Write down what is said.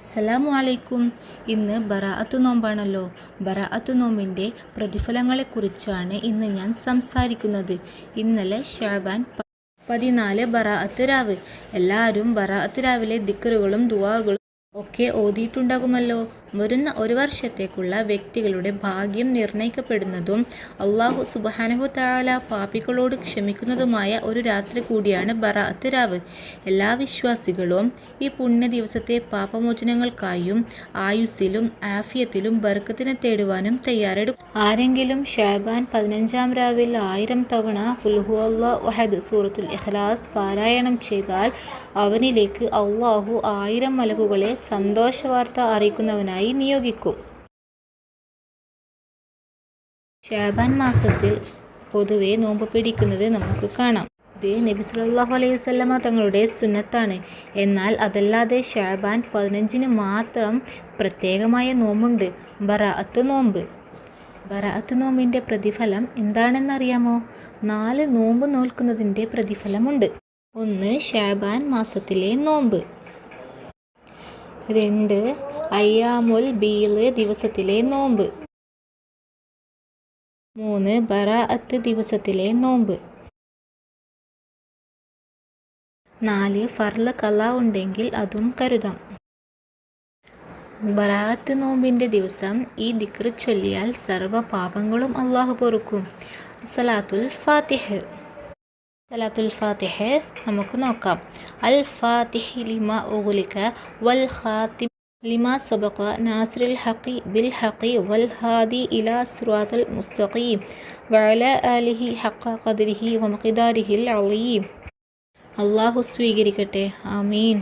അസ്സലാമു അലൈക്കും ഇന്ന് ബറാഅത്ത് നോമ്പാണല്ലോ. ബറാഅത്ത് നോമ്പിന്റെ പ്രതിഫലങ്ങളെക്കുറിച്ചാണ് ഇന്ന് ഞാൻ സംസാരിക്കുന്നത്. ഇന്നലെ ഷാബാൻ പതിനാല് ബറാഅത്ത് രാവ്. എല്ലാവരും ബറാഅത്ത് രാവിലെ ദിക്കറുകളും ദുവാകളും ഒക്കെ ഓതിയിട്ടുണ്ടാകുമല്ലോ. വരുന്ന ഒരു വർഷത്തേക്കുള്ള വ്യക്തികളുടെ ഭാഗ്യം നിർണയിക്കപ്പെടുന്നതും അള്ളാഹു സുബാനഹു താല പാപികളോട് ക്ഷമിക്കുന്നതുമായ ഒരു രാത്രി കൂടിയാണ് ബറാത്ത് രാവ്. എല്ലാ വിശ്വാസികളും ഈ പുണ്യ ദിവസത്തെ പാപമോചനങ്ങൾക്കായും ആയുസ്സിലും ആഫിയത്തിലും ബർക്കത്തിനെ തേടുവാനും തയ്യാറെടുക്കും ആരെങ്കിലും ഷാബാൻ പതിനഞ്ചാം രാവിൽ ആയിരം തവണ ഹുൽഹു അള്ളാ വഹദ് സൂറത്തുൽ ഇഖ്ലാസ് പാരായണം ചെയ്താൽ അവനിലേക്ക് അള്ളാഹു ആയിരം മലകുകളെ സന്തോഷവാർത്ത അറിയിക്കുന്നവനായി നിയോഗിക്കും. ഷാബാൻ മാസത്തിൽ പൊതുവെ നോമ്പ് പിടിക്കുന്നത് നമുക്ക് കാണാം. ഇത് നബി സല്ലല്ലാഹു അലൈഹി വസല്ലമ തങ്ങളുടെ സുന്നത്താണ്. എന്നാൽ അതല്ലാതെ ഷാബാൻ പതിനഞ്ചിന് മാത്രം പ്രത്യേകമായ നോമ്പുണ്ട്. ബറാഅത്ത് നോമ്പ്. ബറാഅത്ത് നോമ്പിന്റെ പ്രതിഫലം എന്താണെന്നറിയാമോ? നാല് നോമ്പ് നോൽക്കുന്നതിന്റെ പ്രതിഫലമുണ്ട്. ഒന്ന് ഷാബാൻ മാസത്തിലെ നോമ്പ്. രണ്ട് അയ്യാമുൽ ബീൽ ദിവസത്തിലെ നോമ്പ്. മൂന്ന് ബറാഅത്ത് ദിവസത്തിലെ നോമ്പ്. നാല് ഫർല കല ഉണ്ടെങ്കിൽ അതും കരുതാം. ബറാഅത്ത് നോമ്പിന്റെ ദിവസം ഈ ദിക്ർ ചൊല്ലിയാൽ സർവ പാപങ്ങളും അള്ളാഹു പൊറുക്കും. സ്വലാത്തുൽ ഫാത്തിഹ്. സ്വലാത്തുൽ ഫാത്തിഹ് നമുക്ക് നോക്കാം അൽ ഫാത്തിഹ് ലിമ ഉഗുലിക വൽ ഖാത്തിം ലിമ സബഖ നാസിറുൽ ഹഖി ബിൽ ഹഖി വൽ ഹാദി ഇലാ സുറാത്തുൽ മുസ്തഖീം വഅല ആലിഹി ഹഖ ഖദ്രിഹി വമഖിദാരിഹിൽ അളീം അള്ളാഹു സ്വീകരിക്കട്ടെ ആമീൻ